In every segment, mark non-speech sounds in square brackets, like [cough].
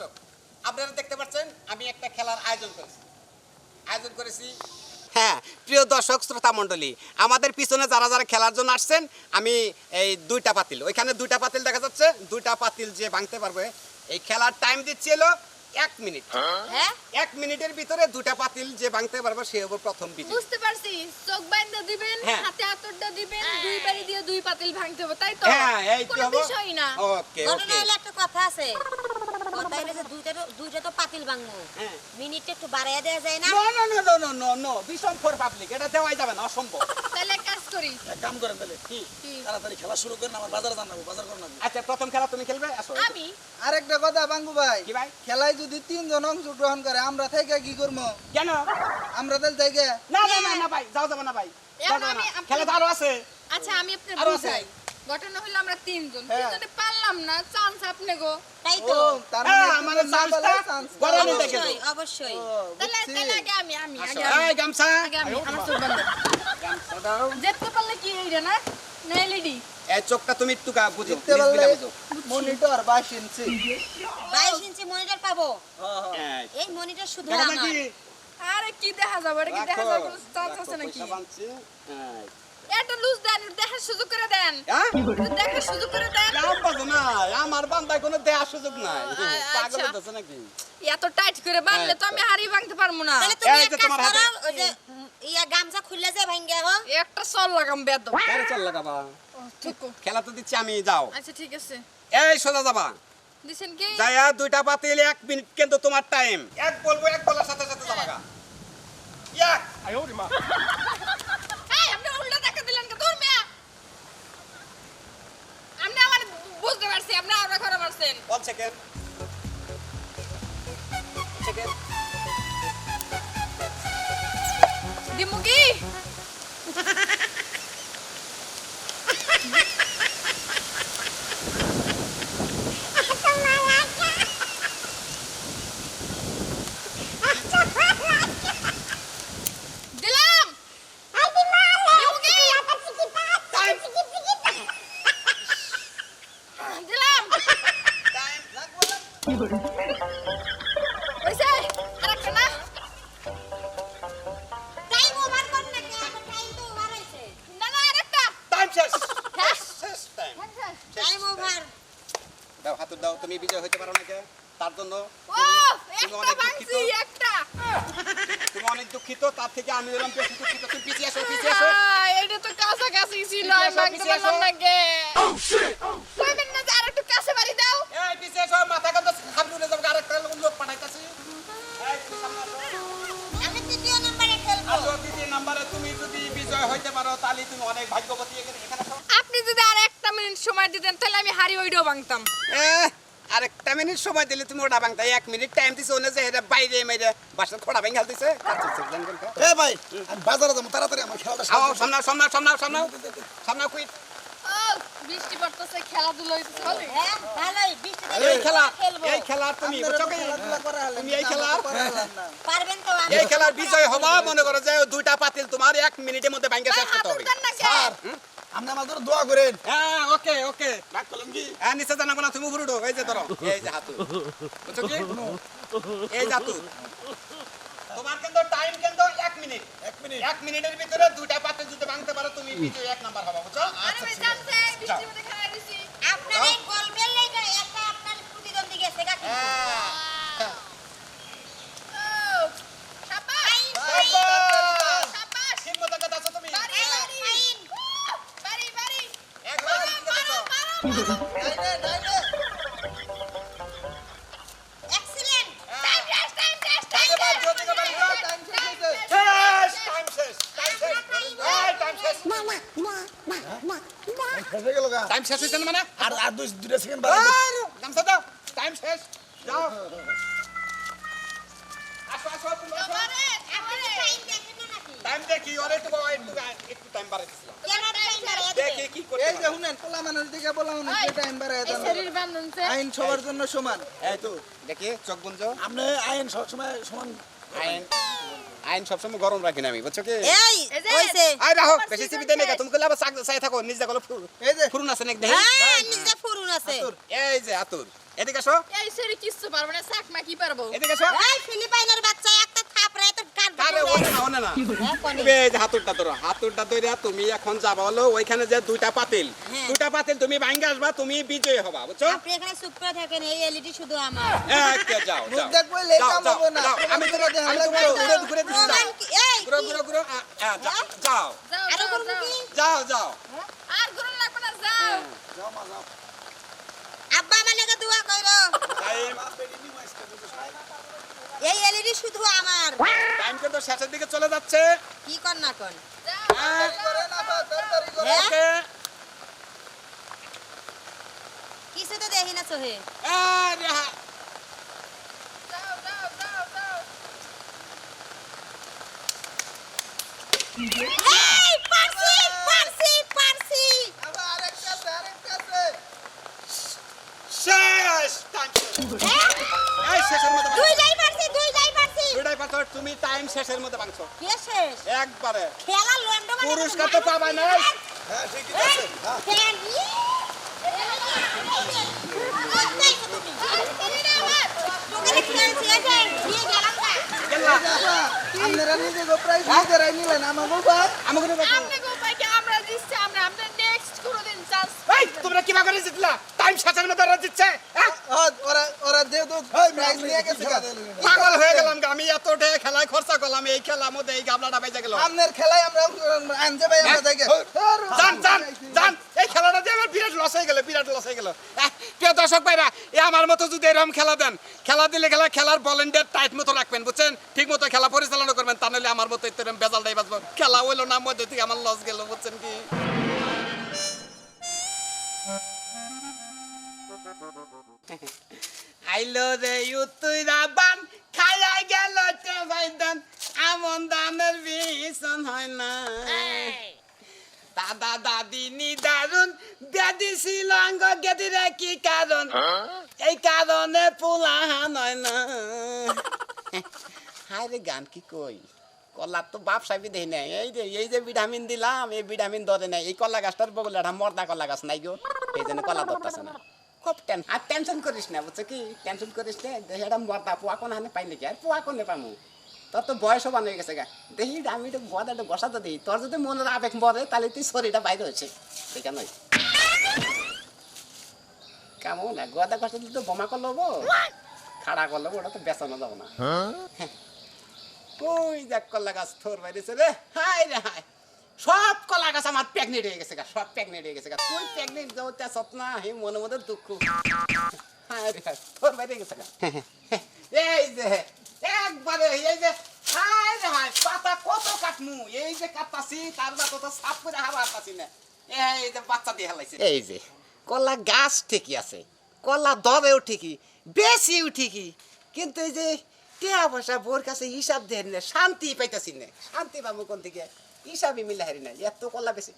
দর্শক আপনারা দেখতে পাচ্ছেন আমি একটা খেলার আয়োজন করেছি। আয়োজন করেছি হ্যাঁ প্রিয় দর্শক শ্রোতা মণ্ডলী আমাদের পিছনে যারা যারা খেলার জন্য আসছেন আমি এই দুইটা পাতিল। ওইখানে দুইটা পাতিল দেখা যাচ্ছে দুইটা পাতিল যে ভাঙতে পারবে এই খেলার টাইম দিচ্ছে হলো এক মিনিট। হ্যাঁ? এক মিনিটের ভিতরে দুটা পাতিল যে ভাঙতে পারবে সে হবে প্রথম বিজয়ী। বুঝতে পারছি। চোখ বাইন্দা দিবেন হ্যাঁ। হাতে আতরটা দিবেন দুই বাড়ি দিয়ে দুই পাতিল ভাঙতে হবে তাই তো? হ্যাঁ এই তো কোনো বিষয় না। ওকে ওকে। একটা কথা আছে। দুইটা তো পাতিল ভাঙবো। হ্যাঁ। মিনিট একটু বাড়াইয়া দেওয়া যায় না? No no no no no no no for public এটা দেওয়াই যাবে না অসম্ভব। তাহলে কাজ করি। কাম করেন তাহলে কি? কি? তাড়াতাড়ি খেলা শুরু করেন আমার বাজারে জানাব বাজার করে আচ্ছা প্রথম খেলা তুমি খেলবে? আসো আমি? আরেকটা কথা বাঙ্গু ভাই। কি ভাই? খেলায় যদি তিনজন অংশগ্রহণ করে আমরা থেকে কি করব? কেন? আমরা তাহলে থেকে? না না না না ভাই যাও যাবে না ভাই। খেলা তো আরও আছে। আচ্ছা আমি আপনার আরও আছে? ঘটনা হলো আমরা তিনজন। হ্যাঁ। তিনজনে পারলাম না চান্স আপনি গো। তাই তো? তার হ্যাঁ, মানে আমাদের চান্সটা নিতে গেল। অবশ্যই তাহলে তাহলে আগে আমি আমি আগে এই গামছা। আগে আমি আমার চোখ বন্ধ। গামছা দাও যেতে পারলে কি এই না? না এলইডি এই চোখটা তুমি একটু গা বুঝো দেখতে পারলে মনিটর বাইশ ইঞ্চি। বাইশ ইঞ্চি মনিটর পাবো? এই, এই মনিটর শুধু আমার। নাকি? আরে কি দেখা যাবে? এটা কি দেখা যাবে? চান্স আছে নাকি। এটা লুজ দেন দেখার সুযোগ করে দেন। হ্যাঁ? একটু দেখার সুযোগ করে দেন। কাম বাজে না, আমার বান্দায় কোনো সুযোগ নাই। পাগল আচ্ছা। নাকি? এত টাইট করে বাঁধলে তো আমি হাড়ি ভাঙতে পারব না। তাহলে তুমি এক কাজ তোমার করো ওই যে ইয়া গামছা খুললে যে ভাঙ্গা হো একটা লাগাম বেদ। চল লাগাবা। ঠিক। খেলা তো দিচ্ছি আমি যাও। আচ্ছা ঠিক আছে। এই সোজা যাবা। দিছেন কি? যায়া দুইটা পাতিল এক মিনিট কিন্তু তোমার টাইম এক বলব এক বলার সাথে সাথে যাবা গা [laughs] আপনি উল্টা দেখা দিলেন কে দূর মিয়া আপনি আমার বুঝতে পারছি আপনি আরও ঘরে পারছেন ওয়ান সেকেন্ড সেকেন্ড দিমু শেষ। শেষ টাইম টাইম ওভার দাও হাত দাও তুমি বিজয় হইতে পারো না কে? তার জন্য তুমি অনেক দুঃখিত। তুমি অনেক দুঃখিত। তার থেকে আমি এরকম বেশি দুঃখিত। তুমি পিছিয়ে আসো পিছিয়ে আসো এটা তো কাছাকাছি ছিল আমি আসো, পারলাম না কে? তুমি যদি বিজয় হইতে পারো তাহলে তুমি অনেক ভাগ্যবতী এখানে এখানে আপনি যদি আর একটা মিনিট সময় দিতেন তাহলে আমি হারি ওইটাও ভাঙতাম। আরেকটা মিনিট সময় দিলে তুমি ওটা ভাঙতে। এক মিনিট টাইম দিছে ওনে যে এটা বাইরে মেরে বাসার খোড়া ভেঙে দিছে। এ ভাই বাজারে যাব তাড়াতাড়ি আমার খেলাটা সামনা সামনা সামনা সামনা সামনে কুইট বৃষ্টি পড়তেছে খেলাধুলা হইতেছে। ভালোই। হ্যাঁ ভালোই এই খেলা এই খেলা তুমি বুঝছ কি? তুমি এই না। পারবেন তো এই খেলার বিজয় হবা মনে করো যে দুইটা পাতিল তোমার এক মিনিটের মধ্যে ভাঙে শেষ করতে হবে? স্যার আমার দোয়া করেন। হ্যাঁ ওকে ওকে। রাগ করলাম কি? হ্যাঁ নিচে জানাব না তুমি উপরে উঠো। এই যে ধরো। এই যে হাতু বুঝছ কি? এই যে হাতু তোমার কিন্তু টাইম কিন্তু এক মিনিট এক মিনিটের ভিতরে দুইটা পাতিল যদি ভাঙতে পারো তুমি বিজয় এক নাম্বার হবা বুঝছ? মধ্যে আপনার এই গোল বেললে একটা আপনার প্রতিদ্বন্দ্বী গেছে কাকি? হ্যাঁ। ও, শেষ হয়েছে না মানে? আর আর দুই দুটা সেকেন্ড আর গামছা দাও। টাইম শেষ। যাও। আসো আসো তুমি আসো। আমারে, আমারে। টাইম দেখেন না নাকি? টাইম দেখি ওরে একটু বাবা একটু একটু টাইম বাড়াই দিছিলাম কেন টাইম বাড়াইয়া দেখি কি করতে এই যে শুনেন, পোলা মানুষ দিকে দিয়ে টাইম বাড়ায় দেন। শরীর বান্ধনছে। আইন সবার জন্য সমান। এই তো দেখি চোখ আপনি আইন সবসময় সমান আইন আইন সবসময় গরম রাখি না আমি বুঝছ কি? এই এই হইছে। আই রাখো বেশি তুমি কইলে আবার চাক চাই থাকো নিজে গেলো এই যে। ফুরুন আছে নাকি দেখি? হ্যাঁ নিজে ফুরুন আছে। আতুর। এই যে আতুর। এদিকে আসো। এই সেরি কিচ্ছু পারব না চাকমা কি পারব? এদিকে আসো। এই ফিলিপাইনের বাচ্চা একটা থাপড়ে তো কাট আরে না? তুমি হাতুরটা ধরো হাতুরটা ধরে তুমি এখন যাবা হলো ওইখানে যে দুইটা পাতিল। হ্যাঁ। দুইটা পাতিল তুমি ভাঙ্গে আসবা তুমি বিজয়ী হবা বুঝছ? আপনি এখানে চুপ করে থাকেন এই এলইডি শুধু আমার। একে যাও যাও। দেখব লেখা যাও, যাও, না। আমি তোমার তোমার দেখালে আমি তোমার তো- ঘুরে ঘুরে দিচ্ছি যাও। ওমান কি- এই ঘুরে ঘুরে ঘুরে আ, আ, যাও, যাও যাও আরও যাও, করব যাও। কি যাও যাও আর ঘুরন লাগবে না যাও যাও মা যাও আব্বা মানে দোয়া কইরো টাইম মা বেটি নিয়ে আসতে বুঝছ এই এলইডি শুধু আমার টাইম কিন্তু শেষের দিকে চলে যাচ্ছে। কি কর না কর। হ্যাঁ? কিছু তো দেখি না চোহে পারছি পারছি পারছি। শেষ? এই শেষের দুই ভাঙছো। যাই পারছি দুই যাই পারছি তুমি টাইম শেষের মধ্যে ভাঙছো। কে শেষ? একবারে। খেলা লন্ডন মানে পুরস্কার তো পাবাই নাই হ্যাঁ আছে হ্যাঁ। না আপনারা নিজে গো প্রাইজ নিজেরাই নিলেন আমার বাবা আমাকে আপনি গো ভাইকে আমরা দিচ্ছি আমরা আমরা নেক্সট কোনোদিন চান্স এই তোমরা কিবা করে জিতলা টাইম শেষের মধ্যে ওরা জিতছে হ্যাঁ? ওরা ওরা যেহেতু প্রাইজ নিয়ে গেছে পাগল হয়ে গেলাম খেলায় খরচা করলাম এই খেলার মধ্যে এই গাবলাটা বেজে গেল। আপনার খেলায় আমরা আনতে ভাই আমরা দেখে জান জান জান এই খেলাটা দিয়ে আমার বিরাট লস হয়ে গেল বিরাট লস হয়ে গেল। আহ, প্রিয় দর্শক ভাইরা এ আমার মতো যদি এরকম খেলা দেন খেলা দিলে খেলা খেলার ভলেন্টিয়ার টাইট মতো রাখবেন বুঝছেন? ঠিক মতো খেলা পরিচালনা করবেন তা নাহলে আমার মতো এরকম বেজালটাই বাঁচবো। খেলা হইল না মধ্যে থেকে আমার লস গেল বুঝছেন কি? আইলো রে উত্তরা বান খাইয়া গেল তে ভাইদান আমন দানের ভীষণ হয় না। দাদা দাদি নিদারুন ব্যাধি শিলঙ্গ গেদিরে কি কারণ? এই কারণে পোলাহান হয় না। হায় রে গান কি কই? কলার তো বাপ সাহেবই দেখি নাই। এই যে এই যে ভিটামিন দিলাম এই ভিটামিন ধরে নাই। এই কলা গাছটার বগলে মর্দা কলা গাছ নাই গো। এই জন্য কলা ধরতেছে না। খুব টেন আর টেনশন করিস না বুঝছ কি? টেনশন করিস না একটা মর্দা পোয়া কোন হানে পাই নাকি আর পোয়া কোনে পামু? তোর তো বয়স বান হয়ে গেছে গা। দেখি আমি তো বদাটা বসাতে দিই। তোর যদি মনের আবেগ মরে তাহলে তুই শরীরটা বাইরে হচ্ছে ঠিক নয় কেমন? না গদা কষ্ট দিলে তো বোমা করল গো খাড়া করল ওটা তো বেচানো যাব না। হ্যাঁ। ওই দেখ কলা গাছ থোর বাইরেছে রে। হাই রে হাই সব কলা গাছ আমার প্রেগনেন্ট হয়ে গেছে সব প্রেগনেন্ট হয়ে গেছে তুই প্রেগনেন্ট যাও তা সপনা হে মনে মধ্যে দুঃখ। হাই রে হাই থোর বাইরে গেছে গা। এই যে একবারে, এই যে তার বাচ্চা দিয়ে এই যে, কলা গাছ আছে, কলা দরেও ঠিকই কিন্তু এই যে পয়সা বোর কাছে হিসাব শান্তি পাইতাছি না। শান্তি পাবো কোন থেকে হিসাবই মিলে হারি না এত কলা বেশি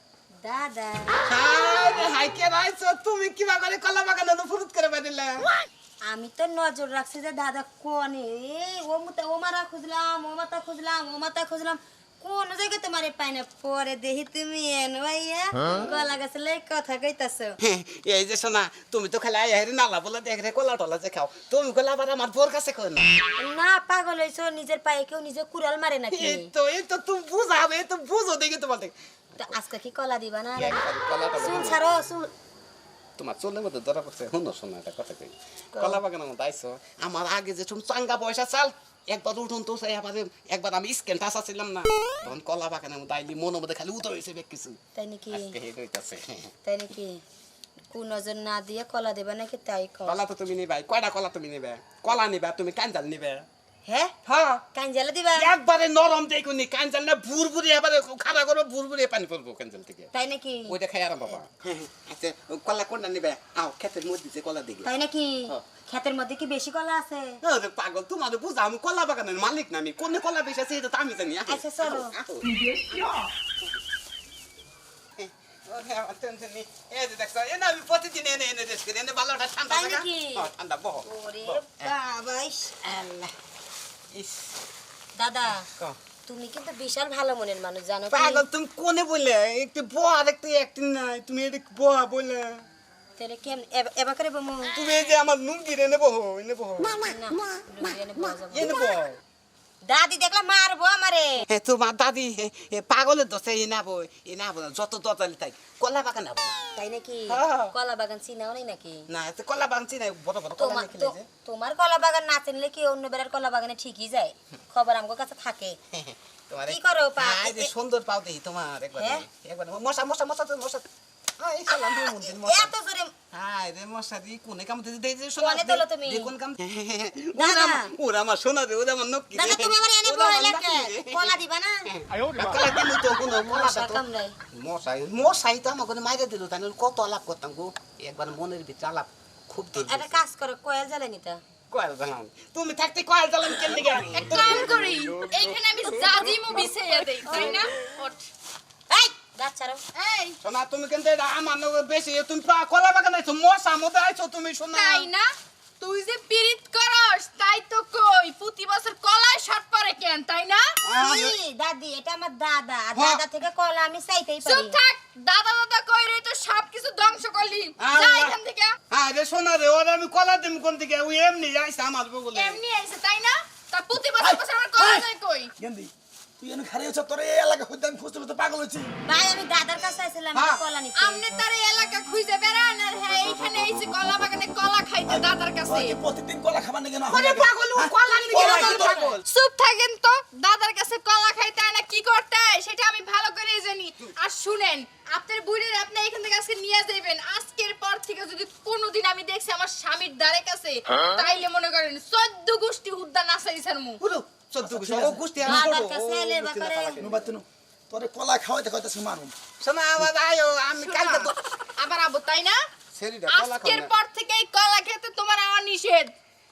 দাদা হাই রে হাই কে রাইছো তুমি কিবা করে কলা বাগানে ফুরুত করে বাদিলে আমি তো নজর রাখছি যে দাদা কোনে ও মাথা ও মারা খুঁজলাম ও মাতা খুঁজলাম ও মাতা খুঁজলাম কোন জায়গায় তোমার পাই না? পরে দেখি তুমি এন ভাইয়া গলা গাছে লাই কথা কইতাছো। এই যে শোনা তুমি তো খেলা হেরি নালা বলে দেখ রে কলা টলা যে খাও। তুমি কলা আবার আমার বোর কাছে কই না? না পাগল হইছো নিজের পায়ে কেউ নিজে কুড়াল মারে নাকি? এই তো এই তো তুমি বুঝাবে এই তো বুঝো দেখি তোমার তো আজকে কি কলা দিবা না? চুল ছাড়ো চুল। তোমার চলে মধ্যে ধরা পড়ছে শুনো শোনো একটা কথা কই। কলা বাগানের মধ্যে আইসো আমার আগে যে তুমি চাঙ্গা পয়সা চাল একবার উঠুন তো সেই আবার একবার আমি স্ক্যান টাচা ছিলাম না। তখন কলা বাগানের মধ্যে আইলি মনের মধ্যে খালি উদয় হয়েছে বেশ কিছু। তাই নাকি? তাই নাকি? কু নজর না দিয়ে কলা দেবা নাকি তাই কলা তো তুমি নিবে কয়টা কলা তুমি নিবে? কলা নিবে তুমি কাঞ্জাল নিবে। হ্যাঁ হ্যাঁ। কাঞ্জালা দিবা? একবারে নরম দেখুনি কাঞ্জাল না বুড়বুড়ি এবারে খাড়া করব বুড়বুড়ি পানি পড়ব কাঞ্জাল থেকে। তাই নাকি? ওইটা খাই আরাম বাবা। আচ্ছা কলা কোনটা নিবে? আও ক্ষেতের মধ্যে কলা দিকে তাই নাকি? হ্যাঁ। ক্ষেতের মধ্যে কি বেশি কলা আছে? আরে পাগল তোমার বুঝা আমি কলা বাগানের মালিক না আমি। কোন কলা বেশি আছে এটা তো আমি জানি আচ্ছা, চলো। হ্যাঁ, দাদা। তুমি কিন্তু বিশাল ভালো মনের মানুষ জানো পাগল তুমি কোনে বলে একটু বহা দেখতে একদিন নাই তুমি এটা বহা বলে তাহলে কেম এব- এবার করে বমু। তুমি যে আমার নুঙ্গি রে নেব নেব না নেব দাদি দেখলে মারবো আমারে। হে তোমার দাদি পাগলের এ নাবো এ নাবো যত দতালি তাই। কলা বাগান নাবো না। তাই নাকি? হ্যাঁ। কলা বাগান চিনাও নাই নাকি? না এতে কলা বাগান চিনাই বড় বড় কলা তোমার তোমার কলা বাগান না চিনলে কি অন্য বেড়ার কলা বাগানে ঠিকই যায়? খবর আমার কাছে থাকে। তোমার কি করো পা? এই যে সুন্দর পাও দেখি তোমার একবার হ্যাঁ? একবার মশা মশা মশা তো মশা। হ্যাঁ এত জোরে হ্যাঁ রে মশা দি কোনে কাম দিতে দেই যে কোনে তোলো তুমি? কোন কাম দাদা। ওরা আমার ওরা আমার সোনা রে ওরা আমার নক্কি দাদা তুমি আমার এনে নক্কি রে। কলা দিবা না? কলা তো কোনো মশা মশাই মশাই তো আমাকে মাইরে দিল তাই কত আলাপ করতাম গো? একবার মনের ভিতরে আলাপ খুব একটা কাজ করো কয়েল জ্বালানি তা। কয়েল জ্বালাম তুমি থাকতে কয়েল জ্বালাম কেন দিকে এক কাম করি এইখানে আমি জাজি মুভি ছেড়ে দেই তাই না? ওঠ। এই! গাছ ছাড়ো এই শোনা তুমি কিন্তু আমার বেশি তুমি কলা বাগান আইছো মশা মতো আইছো তুমি শোনা। তাই না? তুই যে পিরিত করস তাই তো কই প্রতি বছর কলায় শর্ট পরে কেন তাই না? দাদি এটা আমার দাদা। হ্যাঁ। দাদা থেকে কলা আমি চাইতেই চুপ থাক দাদা দাদা কই রে তো সব কিছু ধ্বংস করলি। যা এখান থেকে। হ্যাঁ রে ওরা আমি কলা দিম কোন দিকে? ওই এমনি আইছে আমার বগলে। এমনি আইছে তাই না? তা প্রতি বছর বছর আমার কলা যায় কই? গেন্দি। তুই এনে খারে হচ্ছে তোর এই এলাকা হইতে আমি খুঁজতে খুঁজতে পাগল হচ্ছি ভাই আমি দাদার কাছে আইছিলাম হ্যাঁ। কলা নিতে। আমনে তার এই এলাকা খুঁজে বেড়ান আর হ্যাঁ এইখানে এসে কলা বাগানে কলা খাইতে দাদার কাছে। কি প্রতিদিন কলা খাবার নাকি না ওরে পাগল ও কলা দিকে কলা পাগল? চুপ থাকেন তো দাদার কাছে কলা খাইতে হয় না কি করতে হয় সেটা আমি ভালো করে জানি। আর শুনেন আপনার বুড়ির আপনি এখান থেকে আজকে নিয়ে যাবেন আজকের পর থেকে যদি কোনোদিন আমি দেখছি আমার স্বামীর দ্বারে কাছে তাইলে মনে করেন চোদ্দ গোষ্ঠী উদ্যান আসাইছেন মু গোষ্ঠী আমি দাদার করব, কাছে ও এলে গোষ্ঠী না বাকারে। পালা খেলে। নুবা তুনু তোরে কলা খাওয়াইতে খাওয়াইতে মারুম। শোনা আবার আয়ো আমি কালকে তো আবার আবু তাই না? সেরিটা কলা আজকের পর থেকে এই কলা খেতে তোমার আমার নিষেধ।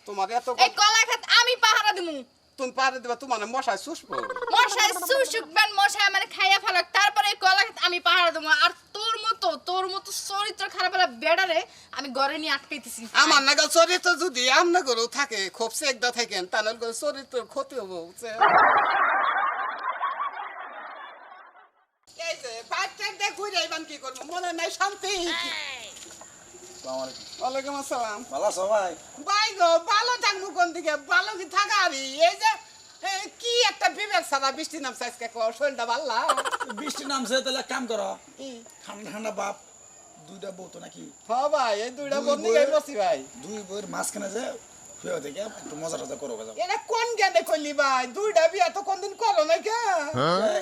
তোমার এত এই কলা খেতে আমি পাহারা দিমু। তুমি পারে দিবা তোমার মশাই সুসবো মশায় সুসুকবেন মশায় মানে খাইয়া ফেলাক। তারপরে কলা আমি পাহারা দেবো। আর তোর মতো তোর মতো চরিত্র খারাপ হলে বেড়ারে আমি ঘরে নিয়ে আটকাইতেছি। আমার নাগাল চরিত্র যদি আমনা গরু থাকে খুব সেকদা থাকেন তাহলে করে চরিত্র ক্ষতি হব এই যে বাচ্চা দেখ ঘুরে আইবান কি করব? মনে নাই শান্তি। ওয়ালাইকুম আসসালাম। ভালো আছো ভাই ভাই গো ভালো থাকব কোন দিকে ভালো কি থাকা এই যে কি একটা বিবেক সারা বৃষ্টি নামছে আজকে শরীরটা বৃষ্টি নামছে তাহলে এক কাম করো। ঠান্ডা ঠান্ডা বাপ দুইটা বউ তো নাকি? হ ভাই এই দুইটা বসি ভাই। দুই মাঝখানে যে শুয়ে থেকে একটু মজা টজা করো যাও। এটা কোন জ্ঞানে ভাই? দুইটা বিয়া তো কোনদিন করো না কে?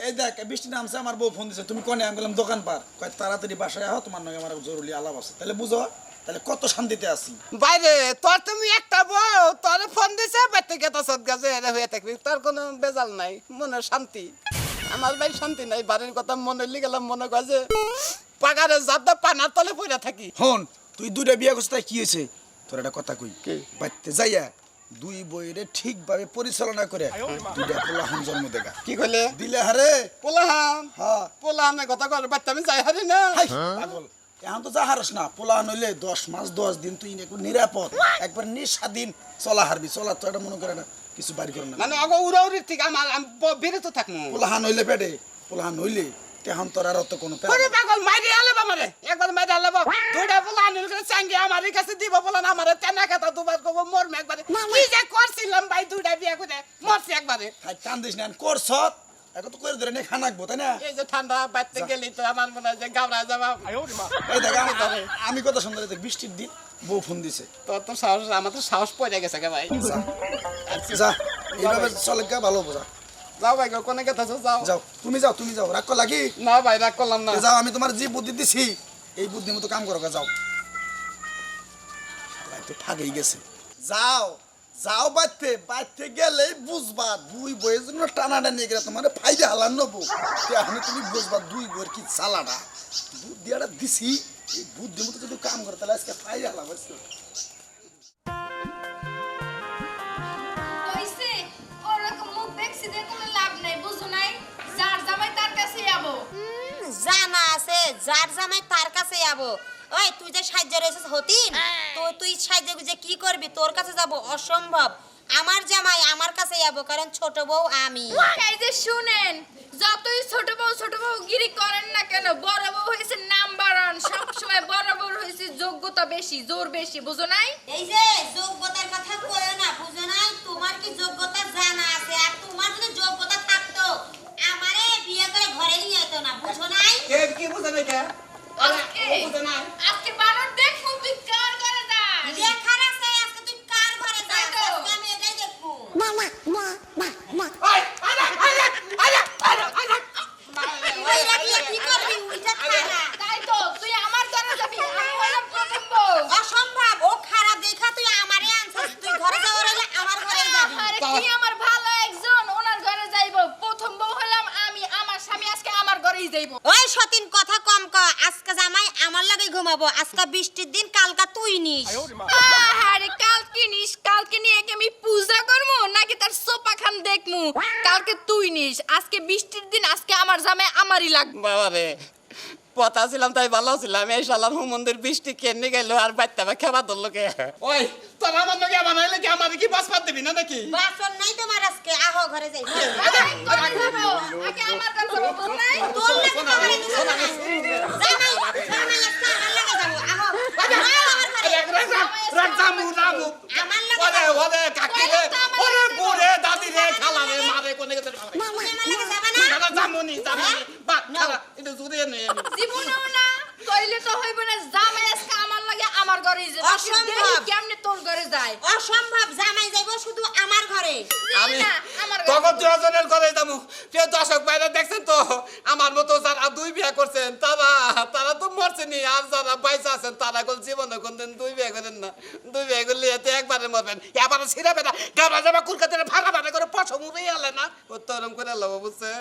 এই দেখ বৃষ্টি নামছে আমার বউ ফোন দিছে তুমি কোনে? আমি বললাম দোকান পার কয় তাড়াতাড়ি বাসায় আহ তোমার নয় আমার জরুরি আলাপ আছে। তাহলে বুঝো তাহলে কত শান্তিতে আছি? বাইরে তোর তুমি একটা বউ তোর ফোন দিছে বাইতে গেতা সদ গাছে এরা হয়ে থাকবি। তোর কোনো বেজাল নাই মনে শান্তি। আমার ভাই শান্তি নাই বাড়ির কথা মনে লিয়ে গেলাম মনে যে পাগারে জাবদা পানার তলে পড়ে থাকি। হন তুই দুইটা বিয়ে করছিস তাই কি হয়েছে? তোর একটা কথা কই বাইতে যাইয়া দুই বইরে ঠিকভাবে পরিচালনা করে দুইটা পোলাহান জন্ম দেখা কি কইলে? দিলে হারে? পোলাহান? হ্যাঁ। পোলাহানের কথা কর বাচ্চা আমি যাই হারি না। পাগল। এখন তো যা হারস না পোলা নইলে দশ মাস দশ দিন তুই একটু নিরাপদ একবার নিঃস্বাধীন চলা হারবি চলা তো এটা মনে করে না কিছু বাড়ি করে না। মানে অগ উড়াউড়ির থেকে আমার আমি ব- বিরত থাকব পোলাহান হইলে পেটে পোলাহান হইলে তেহন তোর আর তো কোনো ওরে। পাগল মাইরে আলেব আমারে একবার মাইরে আলেব দুইটা পোলাহানের করে চাঙ্গে আমার কাছে দিব বলেন আমারে তেনা কথা দুবার কব মরমে একবারে। কি যে করছিলাম ভাই দুইটা বিয়া করে মরছি একবারে। কান্দিস না করছ এখন তো করে ধরে নিয়ে খানাকবো তাই না? এই যে ঠান্ডা বাড়তে গেলি তো আমার মনে হয় যে গাবড়া যাবা এই দেখ আমি- আমি কথা শুনতে দেখ বৃষ্টির দিন বউ ফোন দিছে। তোর তো সাহস আমার তো সাহস পড়ে গেছে কে ভাই। যা। যা এইভাবে চলে গা ভালো বোঝা যাও ভাই গো কোনে কথা যাও। যাও তুমি যাও তুমি যাও রাগ লাগি না ভাই রাগ করলাম না। যাও আমি তোমার যে বুদ্ধি দিছি এই বুদ্ধি মতো কাম করো গা, যাও। ঠাগেই গেছে। যাও। যাও বাড়তে বাড়তে গেলে বুঝবা দুই বইয়ের জন্য টানাটা নিয়ে গেলে তোমার ফাইলে হালান নেব। এখন তুমি বুঝবা দুই বইয়ের কি চালাটা? বুদ্ধি একটা দিছি এই বুদ্ধি মতো যদি কাম করে তাহলে আজকে ফাইলে হালাম বুঝছ? কইছে ওরকম মুখ দেখছি যে কোনো লাভ নাই বুঝো নাই? তার কাছে যাব। হুম, জানা আছে যার জামাই তার কাছে যাব। ওই তুই যে সাহায্য রয়েছিস হতিন তো তুই সাহায্য যে কি করবি? তোর কাছে যাব অসম্ভব। আমার জামাই আমার কাছে যাব কারণ ছোট বউ আমি। এই যে শুনেন যতই ছোট বউ ছোট বউ গিরি করেন না কেন বড় বউ হয়েছে নাম্বার ওয়ান সবসময় বড় বউ হয়েছে যোগ্যতা বেশি জোর বেশি বুঝো নাই? এই যে যোগ্যতার কথা কইও না বুঝো নাই? তোমার কি যোগ্যতা জানা আছে? আর তোমার যদি যোগ্যতা থাকতো আমারে বিয়ে করে ঘরে নিয়ে যেত না বুঝো নাই? কে কি বুঝে নাই কে আজকে বুঝে নাই আজকে বানর দেখো তুই কার করে যাস লেখার আছে আজকে তুই কার ঘরে যাস? আজকে আমি এটাই দেখব। ওই আরে আরে আরে আরে আরে ওই রাখিয়ে কি করবি উইটা খারা তাই তো তুই আমার ঘরে যাবি আমি হলাম প্রথম বউ অসম্ভব ও খারাপ দেখা তুই আমারে আনছিস তুই ঘরে যাওয়ার হলে আমার ঘরে যাবি আরে কি আমার ভালো একজন ওনার ঘরে যাইবো প্রথম বউ হলাম আমি আমার স্বামী আজকে আমার ঘরেই যাইবো ওই সতীন কথা কম ক আজকে জামাই আমার লাগে ঘুমাবো আজকে বৃষ্টির দিন কালকা তুই নিস। আরে কালকে নিস কালকে নিয়ে কি আমি পূজা করব নাকি তার সোপা খান দেখমু কালকে তুই নিস আজকে বৃষ্টির দিন আজকে আমার জামাই আমারই লাগবে। বাবা রে পতা ছিলাম তাই ভালো ছিলাম এই শালার হুমন্দির বৃষ্টি কেনে গেল আর বাচ্চা বা খেবা ধরলো কে ওই তোর আমার লোকে আমার নাইলে কি আমার কি বাস পাত দিবি না নাকি বাসন নাই তোমার আজকে আহো ঘরে যাই? তোর না আমার জীবনেও না কইলে তো হইব না আজকে আমার ঘরে অসম্ভব। কেমনে তোর ঘরে যায়? অসম্ভব জামাই যাইবো শুধু আমার ঘরে। আমি না, আমার ঘরে তখন। দুজনের করে যাব। প্রিয় দর্শক বাইরে দেখছেন তো? আমার মতো যারা দুই বিয়ে করছেন তারা তারা তো মরছেনি আর যারা বাইসা আছেন তারা কোন জীবনে কোনদিন দুই বিয়ে করেন না। দুই বিয়ে করলে এতে একবারে মরবেন। এবার ছিঁড়াবে না গাবা যাবা কলকাতার ভাড়া ভাড়া করে পছন্দ মুড়ে আলে না। ও তো ওরম করে লব বুঝছেন